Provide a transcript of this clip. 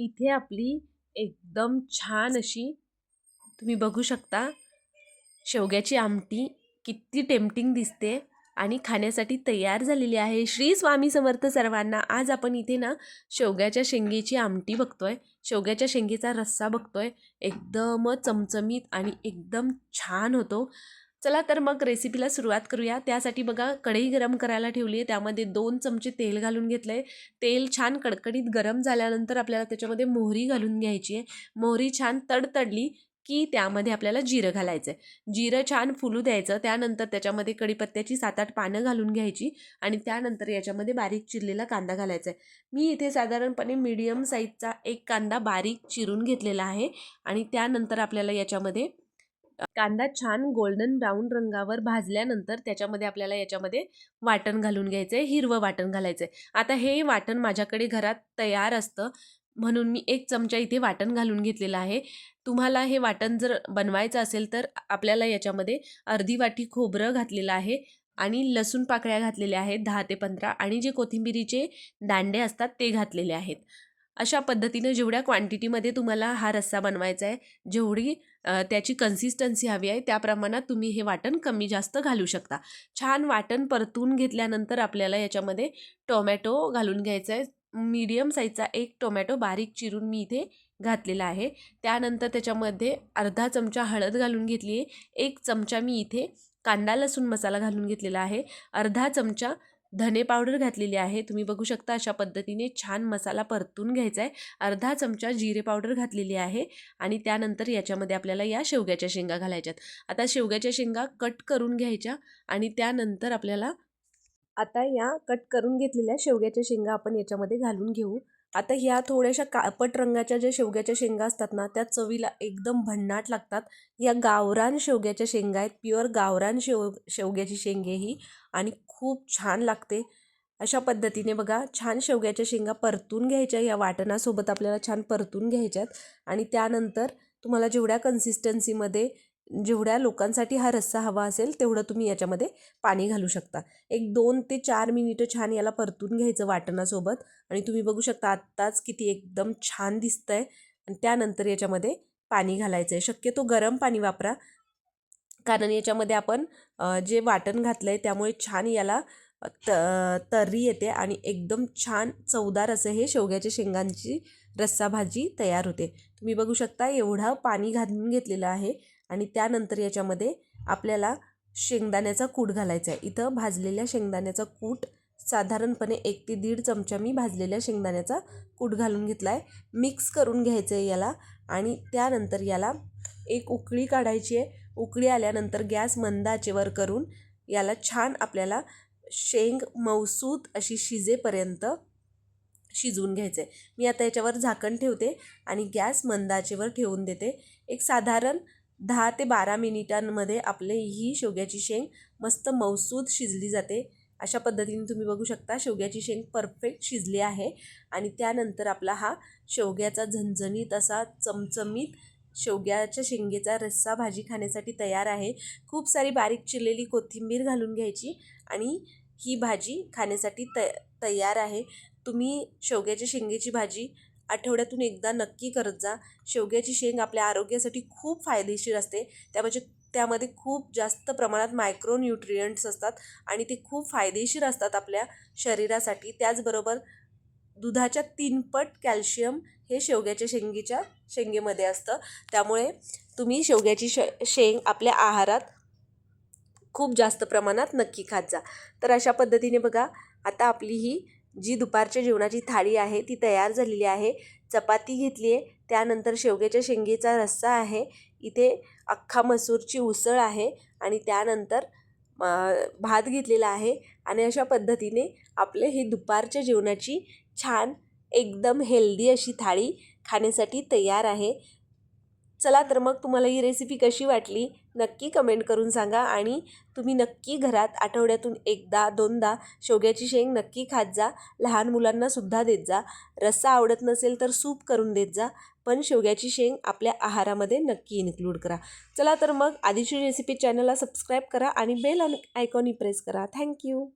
इथे आपली एकदम छान अशी तुम्ही बघू शकता शेवग्याची आमटी किती टेम्पटिंग दिसते आणि खाण्यासाठी तयार झालेली आहे. श्री स्वामी समर्थ सर्वांना आज आपण इथे ना शेवग्याच्या शेंगेची आमटी बघतोय. शेवग्याच्या शेंगेचा रस्सा बघतोय. एकदम चमचमीत आणि एकदम छान होतो. चला तर मग रेसिपीला सुरुवात करूया. त्यासाठी बघा कढई गरम करायला ठेवली आहे. त्यामध्ये दोन चमचे तेल घालून घेतलं आहे तेल छान कडकडीत गरम झाल्यानंतर आपल्याला त्याच्यामध्ये मोहरी घालून घ्यायची आहे. मोहरी छान तडतडली की त्यामध्ये आपल्याला जिरं घालायचं आहे जिरं छान फुलू द्यायचं. त्यानंतर त्याच्यामध्ये कडीपत्त्याची सात आठ पानं घालून घ्यायची आणि त्यानंतर याच्यामध्ये बारीक चिरलेला कांदा घालायचा आहे मी इथे साधारणपणे मीडियम साईजचा एक कांदा बारीक चिरून घेतलेला आहे आणि त्यानंतर आपल्याला याच्यामध्ये कांदा छान गोल्डन ब्राऊन रंगावर भाजल्यानंतर त्याच्यामध्ये आपल्याला याच्यामध्ये वाटण घालून घ्यायचं आहे हिरवं वाटण घालायचं आहे आता हे वाटण माझ्याकडे घरात तयार असतं म्हणून मी एक चमचा इथे वाटण घालून घेतलेलं आहे. तुम्हाला हे वाटण जर बनवायचं असेल तर आपल्याला याच्यामध्ये अर्धी वाटी खोबरं घातलेलं आहे आणि लसूण पाकळ्या घातलेल्या आहेत दहा ते पंधरा आणि जे कोथिंबिरीचे दांडे असतात ते घातलेले आहेत. अशा पद्धतीनं जेवढ्या क्वांटिटीमध्ये तुम्हाला हा रस्सा बनवायचा आहे जेवढी त्याची कन्सिस्टन्सी हवी आहे. त्या प्रमाणात तुम्ही हे वाटण कमी जास्त घालू शकता. छान वाटण परतून घेतल्यानंतर आपल्याला याच्यामध्ये टोमॅटो घालून घ्यायचा आहे. मीडियम साईजचा एक टोमॅटो बारीक चिरून मी इथे घातलेला आहे. त्यानंतर त्याच्यामध्ये अर्धा चमचा हळद घालून घेतली आहे. एक चमचा मी इथे कांदा लसूण मसाला घालून घेतलेला आहे. अर्धा चमचा धने पावडर घातलेली आहे. तुम्ही बघू शकता अशा पद्धतीने छान मसाला परतून घ्यायचा आहे. अर्धा चमचा जिरे पावडर घातलेली आहे आणि त्यानंतर याच्यामध्ये आपल्याला या शेवग्याच्या शेंगा घालायच्यात. आता शेवग्याच्या शेंगा कट करून घ्यायच्या आणि त्यानंतर आपल्याला आता या कट करून घेतलेल्या शेवग्याच्या शेंगा आपण याच्यामध्ये घालून घेऊ. आता ह्या थोड्याशा काळपट रंगाच्या ज्या शेवग्याच्या शेंगा असतात ना त्या चवीला एकदम भन्नाट लागतात. या गावरान शेवग्याच्या शेंगा आहेत. प्युअर गावरान शेव शेवग्याची शेंगे ही आणि खूप छान लागते. अशा पद्धतीने बघा छान शेवग्याच्या शेंगा परतून घ्यायच्या या वाटणासोबत आपल्याला छान परतून घ्यायच्यात. आणि त्यानंतर तुम्हाला जेवढ्या कन्सिस्टन्सीमध्ये जेवढ्या लोकांसाठी हा रस्सा हवा असेल तेवढं तुम्ही याच्यामध्ये पाणी घालू शकता. एक दोन ते चार मिनिटं छान याला परतून घ्यायचं वाटणासोबत आणि तुम्ही बघू शकता आत्ताच किती एकदम छान दिसतं आहे आणि त्यानंतर याच्यामध्ये पाणी घालायचं आहे शक्यतो गरम पाणी वापरा. कारण याच्यामध्ये आपण जे वाटण घातलं आहे त्यामुळे छान याला त तर्री येते आणि एकदम छान चवदार असं हे शेवग्याच्या शेंगांची रस्सा भाजी तयार होते. तुम्ही बघू शकता एवढं पाणी घालून घेतलेलं आहे आणि त्यानंतर याच्यामध्ये आपल्याला शेंगदाण्याचा कूट घालायचा आहे. इथं भाजलेल्या शेंगदाण्याचा कूट साधारणपणे एक ते दीड चमचा मी भाजलेल्या शेंगदाण्याचा कूट घालून घेतला आहे. मिक्स करून घ्यायचं आहे याला आणि त्यानंतर याला एक उकळी काढायची आहे. उकळी आल्यानंतर गॅस मंदाचेवर करून याला छान आपल्याला शेंग मौसूद अशी शिजेपर्यंत शिजवून घ्यायचं आहे. मी आता याच्यावर झाकण ठेवते आणि गॅस मंदाचेवर ठेवून देते. एक साधारण दहा ते बारा मिनिटांमध्ये आपले ही शेवग्याची शेंग मस्त मौसूद शिजली जाते. अशा पद्धतीने तुम्ही बघू शकता शेवग्याची शेंग परफेक्ट शिजली आहे. आणि त्यानंतर आपला हा शेवग्याचा झणझणीत असा चमचमीत शेवग्याच्या शेंगेचा रस्सा भाजी खाण्यासाठी तयार आहे. खूप सारी बारीक चिरलेली कोथिंबीर घालून घ्यायची आणि ही भाजी खाण्यासाठी त तयार आहे. तुम्ही शेवग्याच्या शेंगेची भाजी आठवड्यातून एकदा नक्की करत जा. शेवग्याची शेंग आपल्या आरोग्यासाठी खूप फायदेशीर असते. त्यामध्ये त्यामध्ये खूप जास्त प्रमाणात मायक्रोन्यूट्रियंट्स असतात आणि ते खूप फायदेशीर असतात आपल्या शरीरासाठी. त्याचबरोबर दुधाच्या तीनपट कॅल्शियम हे शेवग्याच्या शेंगीच्या शेंगेमध्ये असतं. त्यामुळे तुम्ही शेवग्याची श शेंग आपल्या आहारात खूप जास्त प्रमाणात नक्की खात जा. तर अशा पद्धतीने बघा आता आपली ही जी दुपारच्या जेवणाची थाळी आहे ती तयार झालेली आहे. चपाती घेतली आहे. त्यानंतर शेवग्याच्या शेंगेचा रस्सा आहे. इथे अख्खा मसूरची उसळ आहे आणि त्यानंतर भात घेतलेला आहे आणि अशा पद्धतीने आपले ही दुपारच्या जेवणाची छान एकदम हेल्दी अशी थाळी खाण्यासाठी तयार आहे. चला तर मग तुम्हाला ही रेसिपी कशी वाटली नक्की कमेंट करून सांगा आणि तुम्ही नक्की घरात आठवड्यातून एकदा दोनदा शेवग्याची शेंग नक्की खात जा. लहान मुलांनासुद्धा देत जा. रस्सा आवडत नसेल तर सूप करून देत जा पण शेवग्याची शेंग आपल्या आहारामध्ये नक्की इन्क्लूड करा. चला तर मग आधीची रेसिपी चॅनलला सबस्क्राईब करा आणि बेल आयकॉनही प्रेस करा. Thank you